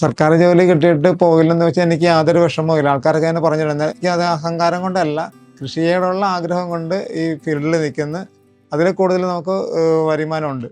സർക്കാർ ജോലി കിട്ടിയിട്ട് പോകില്ലെന്ന് വെച്ചാൽ എനിക്ക് യാതൊരു വിഷമവും ഇല്ല. ആൾക്കാരൊക്കെ അതിനെ പറഞ്ഞിട്ടുണ്ട്. എനിക്ക് അത് അഹങ്കാരം കൊണ്ടല്ല. കൃഷിയോടുള്ള ആഗ്രഹം കൊണ്ട് ഈ ഫീൽഡിൽ നിൽക്കുന്നു. അതിൽ കൂടുതൽ നമുക്ക് വരുമാനമുണ്ട്.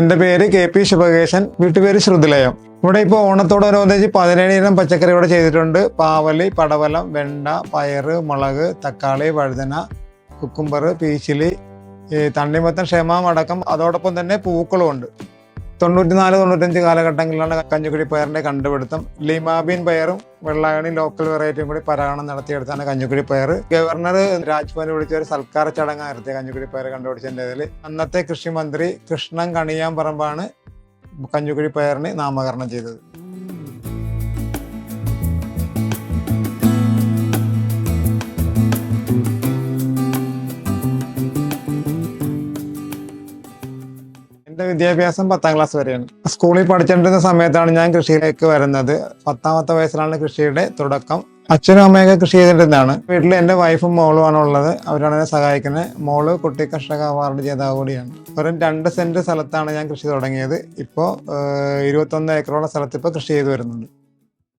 എന്റെ പേര് കെ പി ശുഭകേശൻ വീട്ടുപേര് ശ്രുതിലയം. ഇവിടെ ഇപ്പോൾ ഓണത്തോടനുബന്ധിച്ച് പതിനേഴിനം പച്ചക്കറി ഇവിടെ ചെയ്തിട്ടുണ്ട്. പാവലി പടവലം വെണ്ട പയറ് മുളക് തക്കാളി വഴുതന കുക്കുംബർ പീച്ചിലി തണ്ണിമത്തൻ ക്ഷേമം അടക്കം അതോടൊപ്പം തന്നെ പൂക്കളും ഉണ്ട് തൊണ്ണൂറ്റിനാല് തൊണ്ണൂറ്റഞ്ച് കാലഘട്ടങ്ങളിലാണ് കഞ്ഞിക്കുഴി പയറിന്റെ കണ്ടുപിടുത്തം. ലിമാബീൻ പയറും വെള്ളായണി ലോക്കൽ വെറൈറ്റിയും കൂടി പരാഗണം നടത്തിയെടുത്താണ് കഞ്ഞിക്കുഴി പയർ ഗവർണർ രാജ്ഭവനിൽ വിളിച്ച ഒരു സൽക്കാര ചടങ്ങായിരുന്നു കഞ്ഞിക്കുഴി പയർ കണ്ടുപിടിച്ചതിന്റെ ഇതിൽ അന്നത്തെ കൃഷിമന്ത്രി കൃഷ്ണൻ കണിയാമ്പറമ്പാണ് കഞ്ഞിക്കുഴി പയറിന് നാമകരണം ചെയ്തത്. എന്റെ വിദ്യാഭ്യാസം പത്താം ക്ലാസ് വരെയാണ്. സ്കൂളിൽ പഠിച്ചുകൊണ്ടിരുന്ന സമയത്താണ് ഞാൻ കൃഷിയിലേക്ക് വരുന്നത്. പത്താമത്തെ വയസ്സിലാണ് കൃഷിയുടെ തുടക്കം. അച്ഛനും അമ്മയൊക്കെ കൃഷി ചെയ്തിരുന്നതാണ് വീട്ടിൽ എന്റെ വൈഫും മോളുമാണ് ഉള്ളത്. അവരാണ് എന്നെ സഹായിക്കുന്നത്. മോൾ കുട്ടി കർഷക അവാർഡ് ജേതാവ് കൂടിയാണ്. വെറും രണ്ട് സെന്റ് സ്ഥലത്താണ് ഞാൻ കൃഷി തുടങ്ങിയത്. ഇപ്പോൾ ഇരുപത്തൊന്ന് ഏക്കറോളം സ്ഥലത്ത് ഇപ്പോൾ കൃഷി ചെയ്തു വരുന്നുണ്ട്.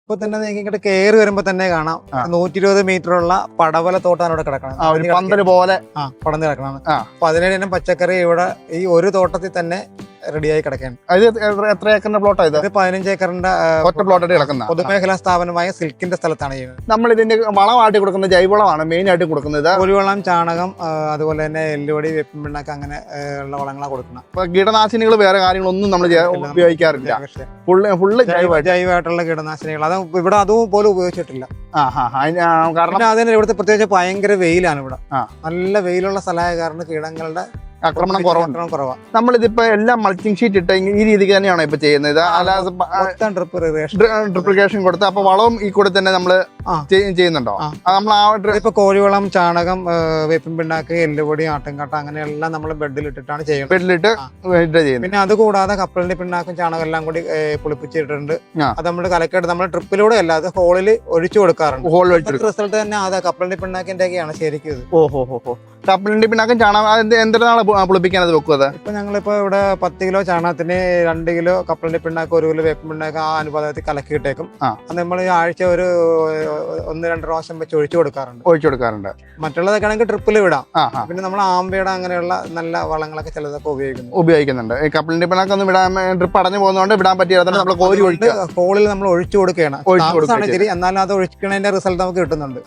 ഇപ്പൊ തന്നെ നിങ്ങൾക്ക് ഇങ്ങോട്ട് കയറി വരുമ്പോ തന്നെ കാണാം. നൂറ്റി ഇരുപത് മീറ്റർ ഉള്ള പടവല തോട്ടാണ് ഇവിടെ പന്തൽ പോലെ. പടന്ന് കിടക്കണം അപ്പൊ അതിനിടയിലും പച്ചക്കറി ഇവിടെ ഈ ഒരു തോട്ടത്തിൽ തന്നെ റെഡിയായി കിടക്കുകയാണ്. ഇത് എത്ര- ഏക്കറിന്റെ പ്ലോട്ടാ ഇത്? പതിനഞ്ച് ഏക്കറിന്റെ ഒറ്റ പ്ലോട്ടായിട്ട് കിടക്കുന്ന. പൊതുമേഖലാ സ്ഥാപനമായ സിൽക്കിന്റെ സ്ഥലത്താണ് ചെയ്യുന്നത് നമ്മൾ ഇതിന്റെ വളമായിട്ട് കൊടുക്കുന്ന ജൈവവളമാണ് മെയിൻ ആയിട്ട് കൊടുക്കുന്നത് ഒരുവളം ചാണകം അതുപോലെ തന്നെ എല്ലുപൊടി വേപ്പിൻ പിണ്ണാക്ക് അങ്ങനെ ഉള്ള വളങ്ങളാണ് കൊടുക്കുന്നത്. അപ്പൊ കീടനാശിനികൾ വേറെ കാര്യങ്ങളൊന്നും നമ്മൾ ഉപയോഗിക്കാറില്ല. പക്ഷേ ഫുള്ള് ഫുള്ള് ജൈവമായിട്ട് ജൈവമായിട്ടുള്ള കീടനാശിനികൾ. അത് ഇവിടെ അതും പോലും ഉപയോഗിച്ചിട്ടില്ല. കാരണം അതിന് ഇവിടുത്തെ പ്രത്യേകിച്ച് ഭയങ്കര വെയിലാണ് ഇവിടെ. നല്ല വെയിലുള്ള സ്ഥലമായ കാരണം കീടങ്ങളുടെ ആക്രമണം കുറവുണ്ട്. കുറവാണ് നമ്മളിതിപ്പോ എല്ലാം മൾച്ചിങ് ഷീറ്റ് ഇട്ട് ഈ രീതിക്ക് തന്നെയാണ് ഇപ്പൊ ചെയ്യുന്നത്? അല്ലാതെ ഡ്രിപ്ലിക്കേഷൻ കൊടുത്ത് അപ്പൊ വളവും ഈ കൂടെ തന്നെ നമ്മൾ ആ. ചെയ്യുന്നുണ്ടോ? ആ. നമ്മൾ ആ ഇപ്പൊ കോഴിവളം ചാണകം വേപ്പിൻ പിണ്ണാക്ക് എല്ലുപൊടി ആട്ടുംകാട്ട അങ്ങനെയെല്ലാം നമ്മൾ ബെഡിൽ ഇട്ടിട്ടാണ് ചെയ്യുന്നത്. ബെഡിലിട്ട് ചെയ്യുന്നത്. പിന്നെ അത് കൂടാതെ കപ്പലിന്റെ പിണ്ണാക്കും ചാണകം എല്ലാം കൂടി പുളിപ്പിച്ചിട്ടുണ്ട്. അത് നമ്മൾ കലക്കെടുത്ത് നമ്മൾ ട്രിപ്പിലൂടെ അല്ല അത് ഹോളിൽ ഒഴിച്ചു കൊടുക്കാറുണ്ട്. ഹോൾ വെച്ചെടുക്കും റിസൾട്ട് തന്നെ അതാ കപ്പലിന്റെ പിണ്ണാക്കിന്റെ ഒക്കെയാണ് ശരിക്കും ഇത്. ഓഹോ ഹോ ഹോ കപ്പലിന്റെ പിണ്ണാക്കും ചാണകം എന്തൊരു നാളെ പുളിപ്പിക്കാൻ അത് വെക്കും അത്? ഇപ്പൊ ഞങ്ങളിപ്പോ ഇവിടെ പത്ത് കിലോ ചാണകത്തിന് രണ്ട് കിലോ കപ്പലിന്റെ പിണ്ണാക്ക് ഒരു കിലോ വേപ്പിൻ പിണ്ണാക്ക് ആ അനുപാതത്തിൽ കലക്കിയിട്ടേക്കും. നമ്മൾ ആഴ്ച ഒരു ഒന്ന് രണ്ട് പ്രാവശ്യം വെച്ച് ഒഴിച്ചു കൊടുക്കാറുണ്ട്. ഒഴിച്ചു കൊടുക്കാറുണ്ട്. മറ്റുള്ളതൊക്കെ ആണെങ്കിൽ ട്രിപ്പിൽ വിടാം. പിന്നെ നമ്മൾ ആമ്പയുടെ അങ്ങനെയുള്ള നല്ല വളങ്ങളൊക്കെ ചിലതൊക്കെ ഉപയോഗിക്കുന്നു. ഉപയോഗിക്കുന്നുണ്ട്. ഈ കപ്പലിന്റെ പിണ്ണാക്കം ഒന്ന് വിടാൻ ട്രിപ്പ് അടഞ്ഞു പോകുന്നതുകൊണ്ട് വിടാൻ പറ്റിയാൽ നമ്മൾ കോരി കോളിൽ നമ്മൾ ഒഴിച്ചു കൊടുക്കുകയാണ്. ഒഴിച്ചു കൊടുക്കുകയാണ് താമസമാണ് ഇത്തിരി എന്നാലും അത് ഒഴിക്കണതിന്റെ റിസൾട്ട് നമുക്ക് കിട്ടുന്നുണ്ട്.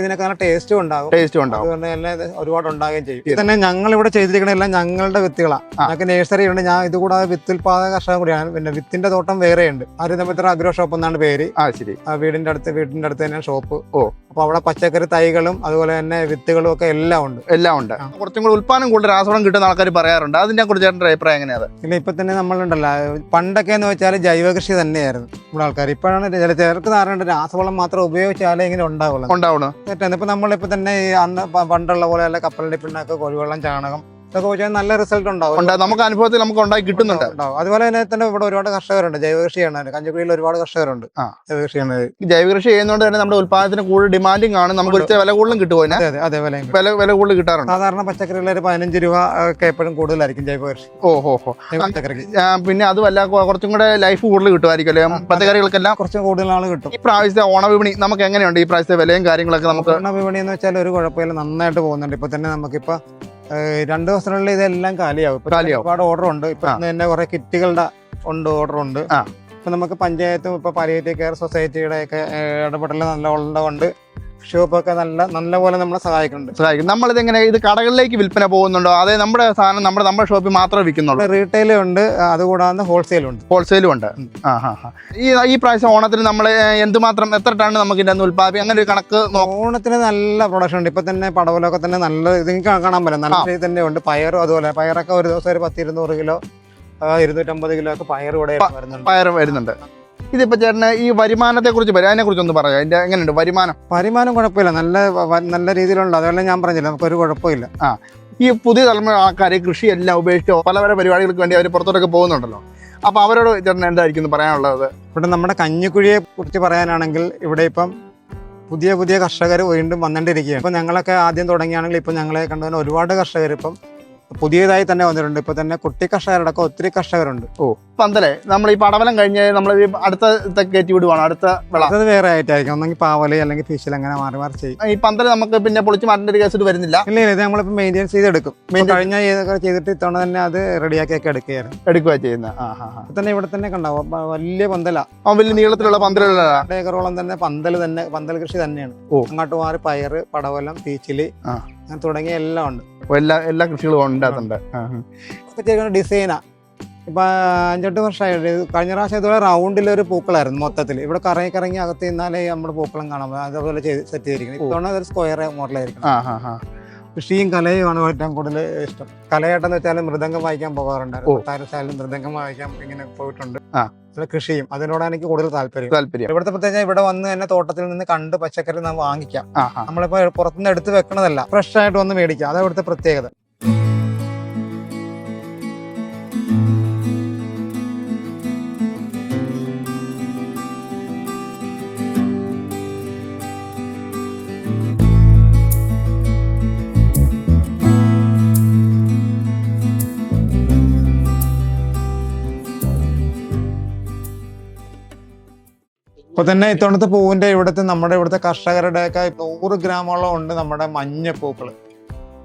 ഇതിനൊക്കെ നല്ല ടേസ്റ്റും ഉണ്ടാകും ടേസ്റ്റും തന്നെ ഒരുപാട് ഉണ്ടാകുകയും ചെയ്യും. ഇത് തന്നെ ഞങ്ങൾ ഇവിടെ ചെയ്തിരിക്കുന്ന എല്ലാം ഞങ്ങളുടെ വിത്തുകളാണ് ഞങ്ങൾക്ക് നേഴ്സറി ഉണ്ട്. ഞാൻ ഇത് കൂടാതെ വിത്തുൽപാദക കർഷകൻ കൂടിയാണ്. പിന്നെ വിത്തിന്റെ തോട്ടം വേറെയുണ്ട്. ഹരിതമിത്ര അഗ്രോ ഷോപ്പ് എന്നാണ് പേര്. ആ ശരി. ആ വീടിന്റെ അടുത്ത് വീടിന്റെ അടുത്ത് തന്നെയാണ് ഷോപ്പ് ഓ. അപ്പൊ അവിടെ പച്ചക്കറി തൈകളും അതുപോലെ തന്നെ വിത്തുകളും ഒക്കെ എല്ലാം ഉണ്ട്. എല്ലാം ഉണ്ട്. കുറച്ചും കൂടി ഉൽപ്പാദനം കൂടുതൽ രാസവളം കിട്ടുന്ന ആൾക്കാർ പറയാറുണ്ട്. അതിനെ കുറിച്ച് ചേട്ടന്റെ അഭിപ്രായം എങ്ങനെയാണ്? പിന്നെ ഇപ്പൊ തന്നെ നമ്മളുണ്ടല്ലോ പണ്ടൊക്കെ എന്ന് വെച്ചാൽ ജൈവ കൃഷി തന്നെയായിരുന്നു നമ്മുടെ ആൾക്കാർ ഇപ്പോഴാണ് ചില ചേർക്ക് ധാരണ രാസവളം മാത്രം ഉപയോഗിച്ചാലേ ഇങ്ങനെ ഉണ്ടാവുള്ളൂ. ഉണ്ടാവണം തെറ്റാണ് ഇപ്പൊ നമ്മളിപ്പോ തന്നെ അന്ന് പണ്ടുള്ള പോലെ അല്ല പിണ്ണാക്ക് കോഴിവെള്ളം ചാണകം ഇതൊക്കെ വെച്ചാൽ നല്ല റിസൾട്ട് ഉണ്ടാവും. ഉണ്ട്. നമുക്ക് അനുഭവത്തിൽ നമുക്ക് ഉണ്ടായി കിട്ടുന്നുണ്ട്. അതുപോലെ തന്നെ തന്നെ ഇവിടെ ഒരുപാട് കർഷകരുണ്ട്. ജൈവകൃഷി ചെയ്യണവര് കഞ്ഞിക്കുഴിയിൽ ഒരുപാട് കർഷകരുണ്ട്. ആ. ജൈവ കൃഷി ചെയ്യണത് ജൈവ കൃഷി ചെയ്യുന്നതുകൊണ്ട് തന്നെ നമ്മുടെ ഉൽപ്പാദനത്തിന് കൂടുതൽ ഡിമാൻഡിങ് ആണ്. നമുക്ക് ഒരു വില കൂടുതലും കിട്ടുമോ അതെ അതെ. വില വില കൂടുതൽ കിട്ടാറുണ്ട്. സാധാരണ പച്ചക്കറികളിൽ ഒരു പതിനഞ്ച് രൂപ ഒക്കെ എപ്പോഴും കൂടുതലായിരിക്കും ജൈവകൃഷി. ഓ ഹോ ഹോ. പച്ചക്കറിക്ക് പിന്നെ അതുമല്ല കുറച്ചും കൂടെ ലൈഫ് കൂടുതൽ കിട്ടുമായിരിക്കും അല്ലേ? പച്ചക്കറികൾക്കെല്ലാം കുറച്ച് കൂടുതൽ ആൾ കിട്ടും. ഈ പ്രാവശ്യത്തെ ഓണവിപണി നമുക്ക് എങ്ങനെയുണ്ട്? ഈ പ്രാവശ്യത്തെ വിലയും കാര്യങ്ങളൊക്കെ നമുക്ക് ഓണവിപണി വിപണി എന്ന് വെച്ചാൽ ഒരു കുഴപ്പമില്ല. നന്നായിട്ട് പോകുന്നുണ്ട്. ഇപ്പൊ തന്നെ നമുക്കിപ്പോ രണ്ട് ദിവസത്തിനുള്ളിൽ ഇതെല്ലാം കാലിയാവും കാലിയാവും. ഒരുപാട് ഓർഡർ ഉണ്ട് ഇപ്പൊ തന്നെ കുറെ കിറ്റുകളുടെ ഉണ്ട് ഓർഡർ ഉണ്ട്. ഇപ്പൊ നമുക്ക് പഞ്ചായത്തും ഇപ്പൊ പാലിയേറ്റീവ് കെയർ സൊസൈറ്റിയുടെ ഒക്കെ ഇടപെടൽ നല്ല ഉള്ളതുകൊണ്ട് ഷോപ്പൊക്കെ നല്ല നല്ല പോലെ നമ്മളെ സഹായിക്കുന്നുണ്ട്. സഹായിക്കും. നമ്മളിത് എങ്ങനെ ഇത് കടകളിലേക്ക് വിൽപ്പന പോകുന്നുണ്ടോ? അതെ നമ്മുടെ സാധനം നമ്മുടെ നമ്മുടെ ഷോപ്പിൽ മാത്രമേ വിൽക്കുന്നുള്ളൂ. റീറ്റെയിലും ഉണ്ട് അതുകൂടാതെ ഹോൾസെയിലും ഉണ്ട്. ഹോൾസെയിലും ഉണ്ട്. ആ ഹാ ഹാ. ഈ ഈ പ്രാവശ്യം ഓണത്തിന് നമ്മൾ എന്തുമാത്രം എത്ര ടൺ നമുക്ക് ഇതിന്റെ ഉൽപ്പാദിപ്പിക്കും അങ്ങനെ ഒരു കണക്ക് ഓണത്തിന് നല്ല പ്രൊഡക്ഷൻ ഉണ്ട്. ഇപ്പം തന്നെ പടവലൊക്കെ തന്നെ നല്ല ഇത് കാണാൻ പറ്റും നല്ല രീതി രീതിയിൽ തന്നെ ഉണ്ട്. പയറും അതുപോലെ പയറൊക്കെ ഒരു ദിവസം ഒരു പത്തിരുന്നൂറ് കിലോ ഇരുന്നൂറ്റമ്പത് കിലോ ഒക്കെ പയർ ഇവിടെ വരുന്നുണ്ട്. പയർ വരുന്നുണ്ട്. ഇതിപ്പോ ചേട്ടന് ഈ വരുമാനത്തെ കുറിച്ച് പറയാം അതിനെ കുറിച്ച് ഒന്ന് പറയാം. അതിന്റെ എങ്ങനെയുണ്ട് വരുമാനം? വരുമാനം കുഴപ്പമില്ല. നല്ല നല്ല രീതിയിലുണ്ട്. അതുപോലെ ഞാൻ പറഞ്ഞില്ല. നമുക്കൊരു കുഴപ്പമില്ല. ആ. ഈ പുതിയ തലമുറ ആൾക്കാർ കൃഷിയെല്ലാം ഉപേക്ഷിച്ചോ ഉപേക്ഷിച്ച് പല പല പരിപാടികൾക്ക് വേണ്ടി അവർ പുറത്തോട്ടൊക്കെ പോകുന്നുണ്ടല്ലോ. അപ്പോൾ അവരോട് ചേട്ടൻ എന്തായിരിക്കും പറയാനുള്ളത്? ഇവിടെ നമ്മുടെ കഞ്ഞിക്കുഴിയെ കുറിച്ച് പറയാനാണെങ്കിൽ ഇവിടെ ഇപ്പം പുതിയ പുതിയ കർഷകർ വീണ്ടും വന്നുകൊണ്ടിരിക്കുകയാണ് ഇപ്പം ഞങ്ങളൊക്കെ ആദ്യം തുടങ്ങിയാണെങ്കിൽ ഇപ്പം ഞങ്ങളെ കണ്ടുവന്ന ഒരുപാട് കർഷകർ ഇപ്പം പുതിയതായി തന്നെ വന്നിട്ടുണ്ട്. ഇപ്പൊ തന്നെ കുട്ടി കർഷകരടക്കം ഒത്തിരി കർഷകരുണ്ട്. ഓ. പന്തലെ നമ്മൾ ഈ പടവലം കഴിഞ്ഞ് നമ്മൾ അടുത്ത കയറ്റി വിടുവാണ്. അടുത്ത വിള. അത് വേറെ ആയിട്ടായിരിക്കും. ഒന്നെങ്കിൽ പാവൽ അല്ലെങ്കിൽ ഫിഷിൽ അങ്ങനെ മാറി മാറി ചെയ്യും. ഈ പന്തൽ നമുക്ക് പിന്നെ പൊളിച്ച് മാറ്റേണ്ട ഒരു കേസ് വരുന്നില്ല ഇല്ല. ഇല്ല ഇത് നമ്മളിപ്പോ മെയിന്റെയിൻ ചെയ്തെടുക്കും. കഴിഞ്ഞ ചെയ്തിട്ട് ഇത്തവണ തന്നെ അത് റെഡിയാക്കിയൊക്കെ എടുക്കുകയായിരുന്നു. എടുക്കുക ചെയ്യുന്ന. തന്നെ ഇവിടെ തന്നെ കണ്ടാവും വലിയ പന്തല. വലിയ നീളത്തിലുള്ള ഏക്കറോളം തന്നെ പന്തൽ തന്നെ പന്തൽ കൃഷി തന്നെയാണ്. ഓ. അങ്ങോട്ട് മാറി പയറ് പടവലം തീച്ചിൽ ആ. അങ്ങനെ തുടങ്ങിയ എല്ലാം ഉണ്ട്. എല്ലാ എല്ലാ കൃഷികളും ഉണ്ടാകുന്നുണ്ട് ഒക്കെ ഡിസൈനാ. ഇപ്പൊ അഞ്ചെട്ട് വർഷമായിട്ട് കഴിഞ്ഞ പ്രാവശ്യം ഇതുപോലെ റൗണ്ടിൽ ഒരു പൂക്കളായിരുന്നു മൊത്തത്തിൽ ഇവിടെ കറങ്ങി കറങ്ങി അകത്ത് നിന്നാലേ നമ്മുടെ പൂക്കളം കാണാൻ അതേപോലെ സെറ്റ് ചെയ്തിരിക്കുന്നത്. ഇത്തവണ സ്ക്വയർ മോഡലായിരിക്കും കൃഷിയും കലയുമാണ് ഏറ്റവും കൂടുതൽ ഇഷ്ടം. കലയായിട്ടെന്ന് വെച്ചാൽ മൃദംഗം വായിക്കാൻ പോകാറുണ്ടായിരുന്നു താരശാലും മൃദംഗം വായിക്കാൻ ഇങ്ങനെ പോയിട്ടുണ്ട്. കൃഷിയും അതിനോടാണ് എനിക്ക് കൂടുതൽ താല്പര്യം. താല്പര്യം. ഇവിടുത്തെ പ്രത്യേകിച്ച് ഇവിടെ വന്ന് തന്നെ തോട്ടത്തിൽ നിന്ന് കണ്ട് പച്ചക്കറി നാം വാങ്ങിക്കാം. നമ്മളിപ്പോ പുറത്തുനിന്ന് എടുത്ത് വെക്കണതല്ല. ഫ്രഷ് ആയിട്ട് വന്ന് മേടിക്കാം. അതാണ് ഇവിടുത്തെ പ്രത്യേകത. ഇപ്പൊ തന്നെ ഇത്തവണത്തെ പൂവിന്റെ ഇവിടുത്തെ നമ്മുടെ ഇവിടുത്തെ കർഷകരുടെ ഒക്കെ നൂറ് ഗ്രാമോളം ഉണ്ട് നമ്മുടെ മഞ്ഞ പൂക്കൾ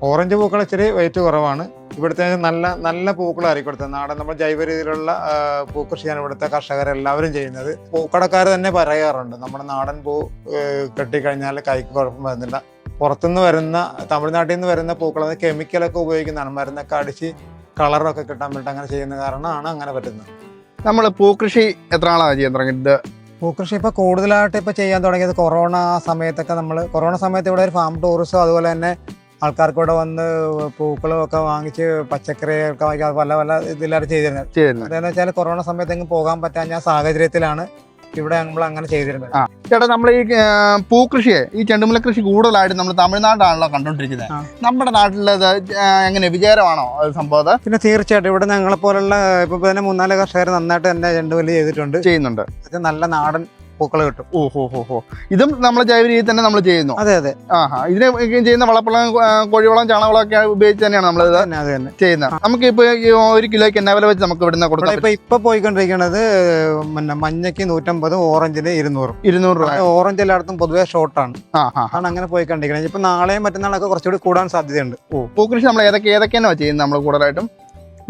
ഓറഞ്ച് പൂക്കൾ ഇച്ചിരി വെയിറ്റ് കുറവാണ്. ഇവിടുത്തെ നല്ല നല്ല പൂക്കളായിരിക്കും ഇവിടുത്തെ. നാടൻ നമ്മൾ ജൈവ രീതിയിലുള്ള പൂക്കൃഷിയാണ് ഇവിടുത്തെ കർഷകരെല്ലാവരും ചെയ്യുന്നത്. പൂക്കടക്കാർ തന്നെ പറയാറുണ്ട് നമ്മുടെ നാടൻ പൂ കെട്ടിക്കഴിഞ്ഞാൽ കൈക്ക് കുഴപ്പം വരുന്നില്ല. പുറത്തുനിന്ന് വരുന്ന തമിഴ്നാട്ടിൽ നിന്ന് വരുന്ന പൂക്കൾ കെമിക്കലൊക്കെ ഉപയോഗിക്കുന്നതാണ്. മരുന്നൊക്കെ അടിച്ച് കളറൊക്കെ കിട്ടാൻ വേണ്ടിയിട്ട് അങ്ങനെ ചെയ്യുന്ന കാരണമാണ് അങ്ങനെ പറ്റുന്നത്. നമ്മൾ പൂക്കൃഷി എത്ര നാളാണ് ചെയ്യാൻ തുടങ്ങിയത് പൂക്കൃഷി ഇപ്പോൾ കൂടുതലായിട്ട് ഇപ്പോൾ ചെയ്യാൻ തുടങ്ങിയത് കൊറോണ സമയത്തൊക്കെ നമ്മൾ കൊറോണ സമയത്ത് ഇവിടെ ഒരു ഫാം ടൂറിസം അതുപോലെ തന്നെ ആൾക്കാർക്ക് ഇവിടെ വന്ന് പൂക്കളും ഒക്കെ വാങ്ങിച്ച് പച്ചക്കറിയൊക്കെ വാങ്ങിച്ച് പല പല ഇതിലാണ് ചെയ്തിരുന്നത്. അതെന്ന് വെച്ചാൽ കൊറോണ സമയത്ത് എങ്ങും പോകാൻ പറ്റാഞ്ഞ സാഹചര്യത്തിലാണ് ഇവിടെ നമ്മൾ അങ്ങനെ ചെയ്തിരുന്നത്. ആ. ചേട്ടാ നമ്മൾ ഈ പൂക്കൃഷിയെ ഈ ചെണ്ടുമല കൃഷി കൂടുതലായിട്ട് നമ്മൾ തമിഴ്നാട്ടിലാണല്ലോ കണ്ടുകൊണ്ടിരിക്കുന്നത് നമ്മുടെ നാട്ടിലത് എങ്ങനെ വിചാരമാണോ സംഭവം പിന്നെ തീർച്ചയായിട്ടും ഇവിടെ ഞങ്ങളെ പോലുള്ള ഇപ്പൊ തന്നെ മൂന്നാൽ കർഷകർ നന്നായിട്ട് തന്നെ ചെണ്ടുമല്ലി ചെയ്തിട്ടുണ്ട്. ചെയ്യുന്നുണ്ട്. നല്ല നാടൻ പൂക്കൾ കിട്ടും ഓ ഹോ ഹോ ഹോ. ഇതും നമ്മൾ ജൈവ രീതിയിൽ തന്നെ നമ്മൾ ചെയ്യുന്നു. അതെ അതെ. ആഹാ. ഇതിന് ചെയ്യുന്ന വളപ്പളം കോഴിവളം ചാണകവളം ഒക്കെ ഉപയോഗിച്ച് തന്നെയാണ് നമ്മൾ അത് തന്നെ ചെയ്യുന്നത്. നമുക്ക് ഇപ്പൊ ഒരു കിലോയ്ക്ക് എന്നാ വില വെച്ച് നമുക്ക് ഇവിടുന്ന് ഇവിടെ കൊടുക്കാം. ഇപ്പൊ ഇപ്പൊ പോയിക്കൊണ്ടിരിക്കുന്നത് പിന്നെ മഞ്ഞയ്ക്ക് നൂറ്റമ്പതും ഓറഞ്ചിന് ഇരുന്നൂറും. ഇരുന്നൂറ് രൂപ. ഓറഞ്ച് എല്ലായിടത്തും പൊതുവെ ഷോർട്ടാണ്. ആണ് അങ്ങനെ പോയിക്കൊണ്ടിരിക്കുന്നത് ഇപ്പൊ നാളെയും മറ്റന്നാളൊക്കെ കുറച്ചുകൂടി കൂടാൻ സാധ്യതയുണ്ട്. ഓ പൂക്കൃഷി നമ്മൾ ഏതൊക്കെ ഏതൊക്കെയാണ് ചെയ്യുന്നത് നമ്മൾ കൂടുതലായിട്ടും?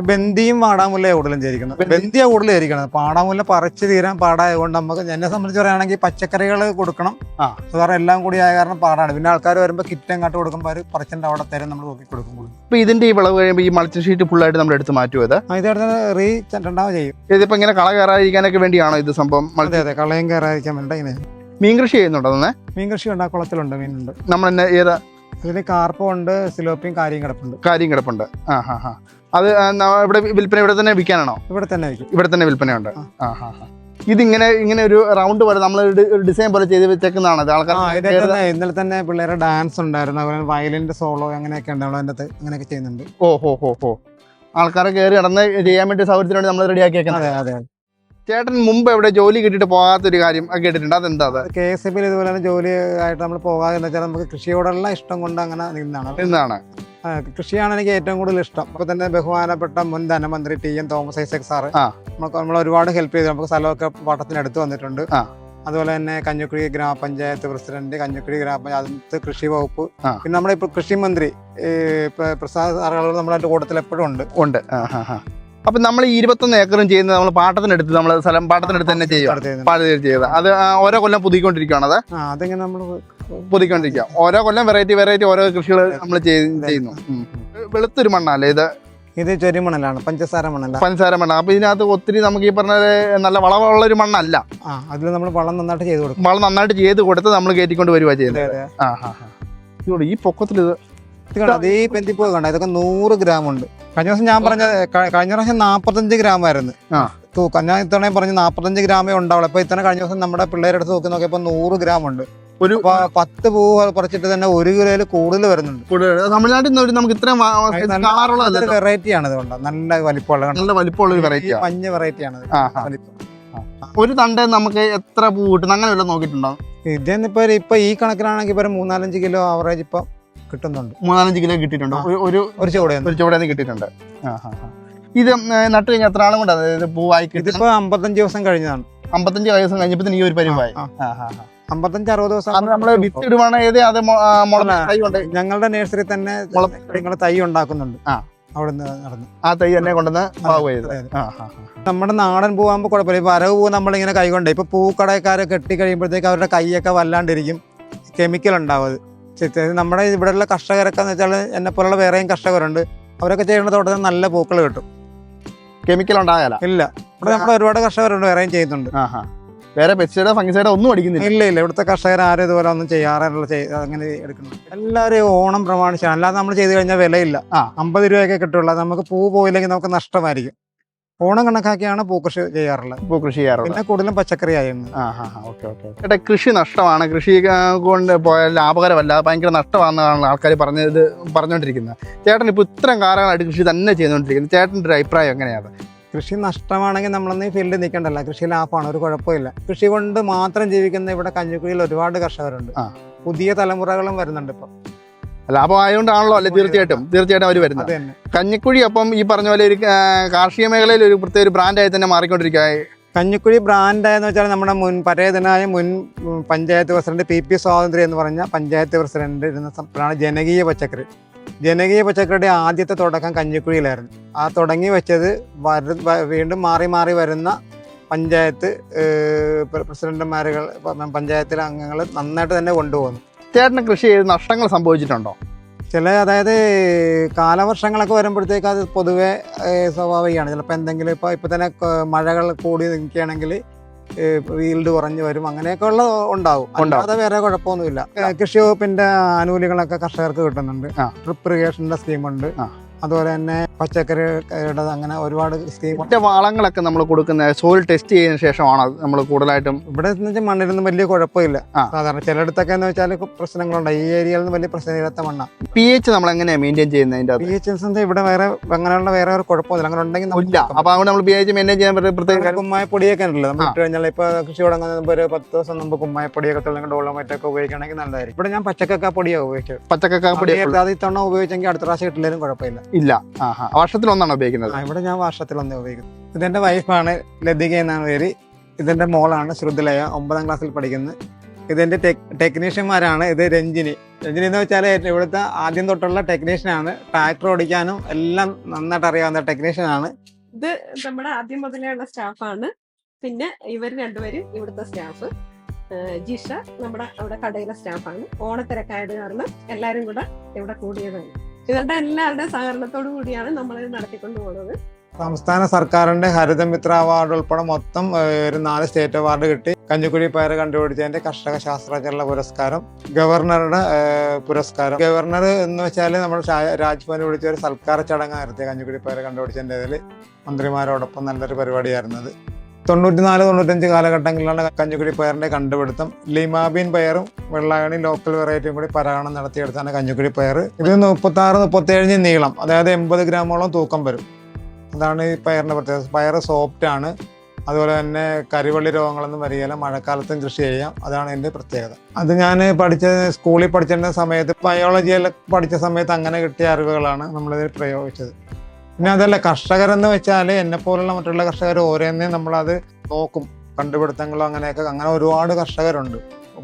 ബന്ദിയും പാടാമുല്ല കൂടുതലും ചേരിക്കുന്നത് ബന്ദി- കൂടുതലും കൂടുതൽ ചെയ്തിരിക്കുന്നത് പാടാമുല്ല പറിച്ച് തീരാൻ പാടായതുകൊണ്ട് നമുക്ക് എന്നെ സംബന്ധിച്ച് പറയുകയാണെങ്കിൽ പച്ചക്കറികൾ കൊടുക്കണം. ആ. വേറെ എല്ലാം കൂടി ആയ കാരണം പാടാണ്. പിന്നെ ആൾക്കാർ വരുമ്പോൾ കിറ്റ് അങ്ങോട്ട് കൊടുക്കുമ്പോൾ അവർ പറിച്ചിട്ട് അവിടെ തരം നമ്മൾ നോക്കി കൊടുക്കും ഇപ്പോൾ ഇപ്പൊ ഇതിന്റെ ഈ വിളവ് കഴിയുമ്പോൾ ഈ മൾച്ചിങ് ഷീറ്റ് ഫുള്ളായിട്ട് നമ്മൾ എടുത്ത് മാറ്റും ഇത്? ആ, ഇത് റീ രണ്ടാമത് ചെയ്യും. ഇതിപ്പോ ഇങ്ങനെ കള കയറാതിരിക്കാനൊക്കെ വേണ്ടിയാണോ ഇത് സംഭവം? അതെ അതെ. കളയും കയറാതിരിക്കാൻ വേണ്ടി ഇങ്ങനെ മീൻ കൃഷി ചെയ്യുന്നുണ്ടോ തന്നെ മീൻ കൃഷി ഉണ്ട്. ആ കുളത്തിലുണ്ട് മീനുണ്ട്. നമ്മൾ ഏതാ? ഇതിൽ കാർപ്പുണ്ട് സിലോപ്പിയും കാര്യം കിടപ്പുണ്ട്. കാര്യം കിടപ്പുണ്ട്. ആ ഹാ ഹാ. അത് ഇവിടെ വിൽപ്പന ഇവിടെ തന്നെ വിൽക്കാനാണോ? ഇവിടെ തന്നെ ഇവിടെ തന്നെ വിൽപ്പനയുണ്ട്. ആ. ഇത് ഹാ ഹാ. ഇതിങ്ങനെ ഇങ്ങനെ ഒരു റൗണ്ട് പോലെ നമ്മൾ ഡിസൈൻ പോലെ ചെയ്ത് വെച്ചേക്കുന്നതാണ്. ആൾക്കാർ ഇന്നലെ തന്നെ പിള്ളേരെ ഡാൻസ് ഉണ്ടായിരുന്നു. അതുപോലെ വയലിന്റെ സോളോ അങ്ങനെയൊക്കെ ഉണ്ട്. അതിന്റെ അകത്ത് അങ്ങനെയൊക്കെ ചെയ്യുന്നുണ്ട്. ഓ ഹോ ഹോ ഹോ. ആൾക്കാരെ കയറി നടന്ന് ചെയ്യാൻ വേണ്ടി സൗകര്യത്തിന് വേണ്ടി നമ്മൾ റെഡിയാക്കി വെക്കുന്നത്. അതെ അതെ ചേട്ടൻ മുമ്പ് എവിടെ ജോലി കിട്ടിയിട്ട് പോകാത്തൊരു കാര്യം കേട്ടിട്ടുണ്ട്. അതെന്താ അത്? കെ എസ് എഫിൽ ഇതുപോലെ തന്നെ ജോലി ആയിട്ട് നമ്മൾ പോകാതെ നമുക്ക് കൃഷിയോടുള്ള ഇഷ്ടം കൊണ്ട് അങ്ങനെ നിന്നാണ്. ആ, കൃഷിയാണ് എനിക്ക് ഏറ്റവും കൂടുതൽ ഇഷ്ടം. അപ്പൊ തന്നെ ബഹുമാനപ്പെട്ട മുൻ ധനമന്ത്രി T N Thomas Isaac sir. നമുക്ക് നമ്മൾ ഒരുപാട് ഹെൽപ്പ് ചെയ്തു. നമുക്ക് സ്ഥലമൊക്കെ പാട്ടത്തിന് എടുത്തു വന്നിട്ടുണ്ട്. അതുപോലെ തന്നെ കഞ്ഞുക്കുഴി ഗ്രാമപഞ്ചായത്ത് പ്രസിഡന്റ് കഞ്ഞുക്കുഴി ഗ്രാമപഞ്ചായത്ത് കൃഷി വകുപ്പ്. പിന്നെ നമ്മുടെ ഇപ്പോൾ കൃഷി മന്ത്രി പ്രസാദ് സാറുകൾ നമ്മളായിട്ട് കൂട്ടത്തിൽ എപ്പോഴും ഉണ്ട്. ഉണ്ട് അപ്പൊ നമ്മൾ ഈ ഇരുപത്തൊന്ന് ഏക്കറും ചെയ്യുന്നത് നമ്മൾ പാട്ടത്തിനെടുത്ത് നമ്മൾ സ്ഥലം പാട്ടത്തിനെടുത്ത് തന്നെ ചെയ്യും. ചെയ്ത് അത് ഓരോ കൊല്ലം ആ അതിങ്ങനെ നമ്മൾ പുതുക്കിക്കൊണ്ടിരിക്കുക ഓരോ കൊല്ലം വെറൈറ്റി വെറൈറ്റി ഓരോ കൃഷികൾ നമ്മൾ ചെയ്യുന്നു. വെളുത്തൊരു മണ്ണല്ലേ ഇത്? ഇത് ചെരിമണലാണ് പഞ്ചസാര മണല പഞ്ചസാര മണ്ണ. അപ്പൊ ഇതിനകത്ത് ഒത്തിരി നമുക്ക് ഈ പറഞ്ഞ നല്ല വളമുള്ള ഒരു മണ്ണല്ല അതിൽ നമ്മൾ വളം നന്നായിട്ട് ചെയ്ത് കൊടുക്കും. വളം നന്നായിട്ട് ചെയ്ത് കൊടുത്ത് നമ്മൾ കയറ്റിക്കൊണ്ട് വരുവാ ചെയ്യുന്നത്. ഈ പൊക്കത്തിൽ ഇത് അതേ പെന്തിപ്പൂ കണ്ട? ഇതൊക്കെ നൂറ് ഗ്രാം ഉണ്ട്. കഴിഞ്ഞ ദിവസം ഞാൻ പറഞ്ഞ കഴിഞ്ഞ പ്രാവശ്യം നാപ്പത്തഞ്ച് ഗ്രാം ആയിരുന്നു. തൂക്കം ഞാൻ ഇത്തവണ പറഞ്ഞ് നാപ്പത്തഞ്ച് ഗ്രാമേ ഉണ്ടാവുള്ളൂ. അപ്പൊ ഇത്തവണ കഴിഞ്ഞ ദിവസം നമ്മുടെ പിള്ളേരെടുത്ത് തൂക്കി നോക്കിയപ്പോൾ നൂറ് ഗ്രാം ഉണ്ട്. ഒരു പത്ത് പൂവ് പറിച്ചിട്ട് തന്നെ ഒരു കിലോയിൽ കൂടുതൽ വരുന്നുണ്ട്. തമിഴ്നാട്ടിൽ നിന്ന് നമുക്ക് ഇത്രയും വെറൈറ്റി ആണ് ഇതുകൊണ്ട്. നല്ല വലിപ്പമുള്ള നല്ല വലിപ്പമുള്ള ഒരു വെറൈറ്റി മഞ്ഞ വെറൈറ്റി ആണ്. ഒരു തണ്ട് നമുക്ക് എത്ര പൂ കിട്ടും? അങ്ങനെ വല്ലതും നോക്കിയിട്ടുണ്ടോ? ഇതിന്നിപ്പോ ഇപ്പൊ ഈ കണക്കിലാണെങ്കിൽ ഇപ്പൊ മൂന്നാലഞ്ച് കിലോ ആവറേജ് ഇപ്പൊ കിട്ടുന്നുണ്ട്. മൂന്നാലഞ്ച് കിലോ കിട്ടിയിട്ടുണ്ടോ. ഒരു- ഒരു ചൂടയൊന്നും ഒരു ചുവടെ കിട്ടിയിട്ടുണ്ട്. ഇത് നട്ട് കഴിഞ്ഞാൽ എത്ര ആളും കൊണ്ടാണ്? അതായത് പൂവായി കിട്ടി ഇതിപ്പോ അമ്പത്തഞ്ച് ദിവസം കഴിഞ്ഞതാണ്. അമ്പത്തഞ്ച് വയസ്സും കഴിഞ്ഞപ്പോ ഈ ഒരു പരിവായി. ആ, അമ്പത്തഞ്ച് അറുപത് ദിവസം അത് നമ്മൾ വിത്ത് ഇടുവാണ് ഏത്? അത് ആ, മുള തൈ ഉണ്ട് ഞങ്ങളുടെ നഴ്സറി തന്നെ മുള- തൈ ഉണ്ടാക്കുന്നുണ്ട്. ആ. അവിടുന്ന് നടന്നു. ആ തൈ തന്നെ കൊണ്ടുവന്ന് പാവ് ചെയ്ത്. ആ, ആ. നമ്മുടെ നാടൻ പൂവാകുമ്പോൾ കുഴപ്പമില്ല. ഇപ്പൊ അരവ് പൂ നമ്മളിങ്ങനെ കൈകൊണ്ട് ഇപ്പൊ പൂക്കടക്കാരെ കെട്ടി കഴിയുമ്പോഴത്തേക്ക് അവരുടെ കൈയൊക്കെ വല്ലാണ്ടിരിക്കും. കെമിക്കൽ ഉണ്ടാവും നമ്മുടെ ഇവിടെയുള്ള കർഷകരൊക്കെ എന്ന് വെച്ചാൽ എന്നെ പോലുള്ള വേറെയും കർഷകരുണ്ട്. അവരൊക്കെ ചെയ്യുന്ന തോട്ടത്തിൽ നല്ല പൂക്കൾ കിട്ടും. കെമിക്കൽ ഉണ്ടായാല? ഇല്ല. ഇവിടെ നമ്മൾ ഒരുപാട് കർഷകരുണ്ട് വേറെയും ചെയ്യുന്നുണ്ട്. വേറെ പെസ്റ്റിസൈഡോ ഫംഗിസൈഡോ ഒന്നും അടിക്കുന്നില്ല. ഇല്ല ഇല്ല. ഇവിടുത്തെ കർഷകർ ആരും ഇതുപോലെ ഒന്നും ചെയ്യാറുള്ള ചെയ്- അങ്ങനെ എടുക്കുന്നു എല്ലാവരും ഓണം പ്രമാണിച്ചാണ്. അല്ലാതെ നമ്മൾ ചെയ്ത് കഴിഞ്ഞാൽ വിലയില്ല. ആ. അമ്പത് രൂപയൊക്കെ കിട്ടുള്ളൂ. നമുക്ക് പൂ പോയില്ലെങ്കിൽ നമുക്ക് നഷ്ടമായിരിക്കും. ഓണം കണക്കാക്കിയാണ് പൂക്കൃഷി കൃഷി ചെയ്യാറുള്ളത്. പൂക്കൃഷി കൃഷി ചെയ്യാറുള്ളത്. പിന്നെ കൂടുതലും പച്ചക്കറി ആയിരുന്നു. ആ ഓക്കെ ഓക്കെ ചേട്ടാ കൃഷി നഷ്ടമാണ്. കൃഷി കൊണ്ട് പോയാൽ ലാഭകരമല്ല. ഭയങ്കര നഷ്ടമാണെന്നാണ് ആൾക്കാർ പറഞ്ഞത് പറഞ്ഞുകൊണ്ടിരിക്കുന്നത് ചേട്ടൻ ഇപ്പോൾ ഇത്രയും കാലങ്ങളായിട്ട് കൃഷി തന്നെ ചെയ്തുകൊണ്ടിരിക്കുന്നത് ചേട്ടന്റെ ഒരു അഭിപ്രായം എങ്ങനെയാണ്? കൃഷി നഷ്ടമാണെങ്കിൽ നമ്മളൊന്നും ഈ ഫീൽഡിൽ നിൽക്കണ്ടല്ല കൃഷി ലാഭമാണ് ഒരു കുഴപ്പമില്ല. കൃഷി കൊണ്ട് മാത്രം ജീവിക്കുന്ന ഇവിടെ കഞ്ഞിക്കുഴിയിൽ ഒരുപാട് കർഷകരുണ്ട്. പുതിയ തലമുറകളും വരുന്നുണ്ട് ഇപ്പൊ. ലാഭമായതുകൊണ്ടാണല്ലോ അല്ലേ? തീർച്ചയായിട്ടും തീർച്ചയായിട്ടും അവർ വരുന്നത്. കഞ്ഞിക്കുഴി അപ്പം ഈ പറഞ്ഞ പോലെ ഒരു കാർഷിക മേഖലയിൽ ഒരു പ്രത്യേക ഒരു ബ്രാൻഡായി തന്നെ മാറിക്കൊണ്ടിരിക്കുക കഞ്ഞിക്കുഴി ബ്രാൻഡായെന്ന് വെച്ചാൽ നമ്മുടെ മുൻ പരേതനായ മുൻ പഞ്ചായത്ത് പ്രസിഡന്റ് പി പി സ്വാതന്ത്ര്യം എന്ന് പറഞ്ഞ പഞ്ചായത്ത് പ്രസിഡന്റ് ഇരുന്ന ജനകീയ പച്ചക്കറി. ജനകീയ പച്ചക്കറിയുടെ ആദ്യത്തെ തുടക്കം കഞ്ഞിക്കുഴിയിലായിരുന്നു. ആ തുടങ്ങി വെച്ചത് വരു വീണ്ടും മാറി മാറി വരുന്ന പഞ്ചായത്ത് പ്രസിഡന്റുമാരുകൾ പഞ്ചായത്തിലെ അംഗങ്ങൾ നന്നായിട്ട് തന്നെ കൊണ്ടുപോകുന്നു. ചേട്ടന് കൃഷി ചെയ്ത് നഷ്ടങ്ങൾ സംഭവിച്ചിട്ടുണ്ടോ? ചില അതായത് കാലവർഷങ്ങളൊക്കെ വരുമ്പോഴത്തേക്ക് അത് പൊതുവെ സ്വാഭാവികമാണ്. ചിലപ്പോൾ എന്തെങ്കിലും ഇപ്പോൾ ഇപ്പോൾ തന്നെ മഴകൾ കൂടി നിൽക്കുകയാണെങ്കിൽ വീൽഡ് കുറഞ്ഞു വരും അങ്ങനെയൊക്കെ ഉള്ള ഉണ്ടാവും. അല്ലാതെ വേറെ കുഴപ്പമൊന്നുമില്ല. കൃഷി വകുപ്പിന്റെ ആനുകൂല്യങ്ങളൊക്കെ കർഷകർക്ക് കിട്ടുന്നുണ്ട്. ട്രിപ്പ് ഇറിഗേഷന്റെ സ്കീമുണ്ട്. അതുപോലെ തന്നെ പച്ചക്കറിയുടെ അങ്ങനെ ഒരുപാട് സ്കീം മറ്റേ വളങ്ങളൊക്കെ നമ്മൾ കൊടുക്കുന്ന സോയിൽ ടെസ്റ്റ് ചെയ്തതിനു ശേഷമാണ് നമ്മൾ കൂടുതലായിട്ടും ഇവിടെ എന്ന് വെച്ചാൽ മണ്ണിലൊന്നും വലിയ കുഴപ്പമില്ല. സാധാരണ ചിലയിടത്തൊക്കെ എന്ന് വെച്ചാൽ പ്രശ്നങ്ങളുണ്ട്. ഈ ഏരിയയിൽ നിന്ന് വലിയ പ്രശ്നമില്ലാത്ത മണ്ണാണ് പി എച്ച് നമ്മൾ എങ്ങനെയാണ് മെയിന്റെയിൻ ചെയ്യുന്നതിന്റെ പി എച്ച് എസ് ഇവിടെ വേറെ അങ്ങനെയുള്ള വേറെ ഒരു കുഴപ്പമില്ല അങ്ങനെ ഉണ്ടെങ്കിൽ ഇല്ല. അപ്പോൾ അതുകൊണ്ട് നമ്മൾ പി എച്ച് മെയിന്റെയിൻ ചെയ്യാൻ പ്രത്യേക കുമ്മായ പൊടിയൊക്കെ ഉണ്ടല്ലോ. നമ്മൾ ഇട്ട് കഴിഞ്ഞാൽ ഇപ്പോൾ കൃഷി തുടങ്ങുന്ന ഒരു പത്ത് ദിവസം മുമ്പ് കുമ്മായ പൊടിയൊക്കെ തുടങ്ങി ഡോളോമൈറ്റൊക്കെ ഉപയോഗിക്കണമെങ്കിൽ ഉപയോഗിക്കുകയാണെങ്കിൽ നല്ലതായിരിക്കും. ഇവിടെ ഞാൻ പച്ചക്കൊക്കെ പൊടിയാണ് ഉപയോഗിച്ചത് പച്ചക്കക്കാപ്പൊടി പൊടി അത് ഇത്തവണ ഉപയോഗിച്ചെങ്കിൽ അടുത്ത പ്രാവശ്യം കിട്ടില്ലെങ്കിലും കുഴപ്പമില്ല. ഇല്ല. ആ വർഷത്തിൽ ഒന്നാണ് ഉപയോഗിക്കുന്നത് ഇവിടെ ഞാൻ വർഷത്തിലൊന്നേ ഉപയോഗിക്കുന്നത് ഇതെന്റെ വൈഫാണ് ലതിക എന്നാണ് പേര്. ഇതെന്റെ മോളാണ് ശ്രുതിലയ. ഒമ്പതാം ക്ലാസ്സിൽ പഠിക്കുന്നത് ഇതെന്റെ ടെക് ടെക്നീഷ്യന്മാരാണ്. ഇത് രഞ്ജിനി. രഞ്ജിനി എന്ന് വെച്ചാൽ ഇവിടുത്തെ ആദ്യം തൊട്ടുള്ള ടെക്നീഷ്യനാണ്. ട്രാക്ടർ ഓടിക്കാനും എല്ലാം നന്നായിട്ട് അറിയാവുന്ന ടെക്നീഷ്യനാണ്. ഇത് നമ്മുടെ ആദ്യം മുതലേ ഉള്ള സ്റ്റാഫാണ്. പിന്നെ ഇവർ രണ്ടുപേരും ഇവിടുത്തെ സ്റ്റാഫ്. ജിഷ നമ്മുടെ അവിടെ കടയിലെ സ്റ്റാഫാണ്. ഓണത്തിരക്കായത് കാരണം എല്ലാവരും കൂടെ ഇവിടെ കൂടിയതാണ്. ഇവരുടെ എല്ലാവരുടെയും സഹകരണത്തോടു കൂടിയാണ് നമ്മൾ നടത്തിക്കൊണ്ടു പോകുന്നത് സംസ്ഥാന സർക്കാരിന്റെ ഹരിതമിത്ര അവാർഡ് ഉൾപ്പെടെ മൊത്തം ഒരു നാല് സ്റ്റേറ്റ് അവാർഡ് കിട്ടി. കഞ്ഞിക്കുഴി പയർ കണ്ടുപിടിച്ചതിന്റെ കർഷക ശാസ്ത്രജ്ഞരുടെ പുരസ്കാരം ഗവർണറുടെ പുരസ്കാരം. ഗവർണർ എന്ന് വെച്ചാൽ നമ്മൾ രാജ്ഭവനിൽ വിളിച്ച ഒരു സൽക്കാര ചടങ്ങ് നടത്തിയ കഞ്ഞിക്കുഴി പയർ കണ്ടുപിടിച്ചതിന്റെ മന്ത്രിമാരോടൊപ്പം നല്ലൊരു പരിപാടിയായിരുന്നത്. തൊണ്ണൂറ്റിനാല് തൊണ്ണൂറ്റഞ്ച് കാലഘട്ടങ്ങളിലാണ് കഞ്ഞിക്കുഴി പയറിന്റെ കണ്ടുപിടുത്തം. ലിമാബീൻ പയറും വെള്ളായണി ലോക്കൽ വെറൈറ്റിയും കൂടി പരാഗണം നടത്തിയെടുത്താണ് കഞ്ഞിക്കുഴി പയർ ഇത് മുപ്പത്തി ആറ് മുപ്പത്തി ഏഴ് നീളം അതായത് എൺപത് ഗ്രാമോളം തൂക്കം വരും. അതാണ് ഈ പയറിന്റെ പ്രത്യേകത. പയർ സോഫ്റ്റ് ആണ്. അതുപോലെ തന്നെ കരിവള്ളി രോഗങ്ങളൊന്നും വരികയില്ല. മഴക്കാലത്തും കൃഷി ചെയ്യാം. അതാണ് എന്റെ പ്രത്യേകത. അത് ഞാൻ പഠിച്ച സ്കൂളിൽ പഠിച്ചിരുന്ന സമയത്ത് ബയോളജിയിൽ പഠിച്ച സമയത്ത് അങ്ങനെ കിട്ടിയ അറിവുകളാണ് നമ്മളിതിൽ പ്രയോഗിച്ചത്. പിന്നെ അതല്ല കർഷകരെന്ന് വെച്ചാൽ എന്നെ പോലുള്ള മറ്റുള്ള കർഷകർ ഓരോന്നേ നമ്മളത് നോക്കും. കണ്ടുപിടുത്തങ്ങളോ അങ്ങനെയൊക്കെ. അങ്ങനെ ഒരുപാട് കർഷകരുണ്ട്.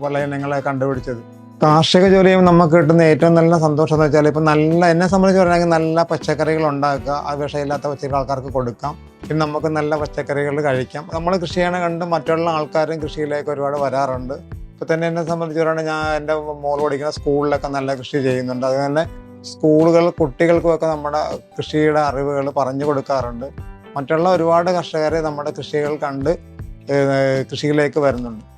പല ഇനങ്ങളെ കണ്ടുപിടിച്ചത്. കാർഷിക ജോലി ചെയ്യുമ്പോൾ നമുക്ക് കിട്ടുന്ന ഏറ്റവും നല്ല സന്തോഷം എന്ന് വെച്ചാൽ ഇപ്പം നല്ല എന്നെ സംബന്ധിച്ച് പറയുകയാണെങ്കിൽ നല്ല പച്ചക്കറികൾ ഉണ്ടാക്കുക. ആ വിഷയമില്ലാത്ത പച്ചക്കറി ആൾക്കാർക്ക് കൊടുക്കാം. പിന്നെ നമുക്ക് നല്ല പച്ചക്കറികൾ കഴിക്കാം. നമ്മൾ കൃഷിയാണ് കണ്ട് മറ്റുള്ള ആൾക്കാരും കൃഷിയിലേക്ക് ഒരുപാട് വരാറുണ്ട്. ഇപ്പം തന്നെ എന്നെ സംബന്ധിച്ച് പറയുകയാണെങ്കിൽ ഞാൻ എന്റെ മോൾ പഠിക്കുന്ന സ്കൂളിലൊക്കെ നല്ല കൃഷി ചെയ്യുന്നുണ്ട്. അതുപോലെ തന്നെ സ്കൂളുകൾ കുട്ടികൾക്കുമൊക്കെ നമ്മുടെ കൃഷിയുടെ അറിവുകൾ പറഞ്ഞു കൊടുക്കാറുണ്ട്. മറ്റുള്ള ഒരുപാട് കർഷകരെ നമ്മുടെ കൃഷികൾ കണ്ട് കൃഷിയിലേക്ക് വരുന്നുണ്ട്.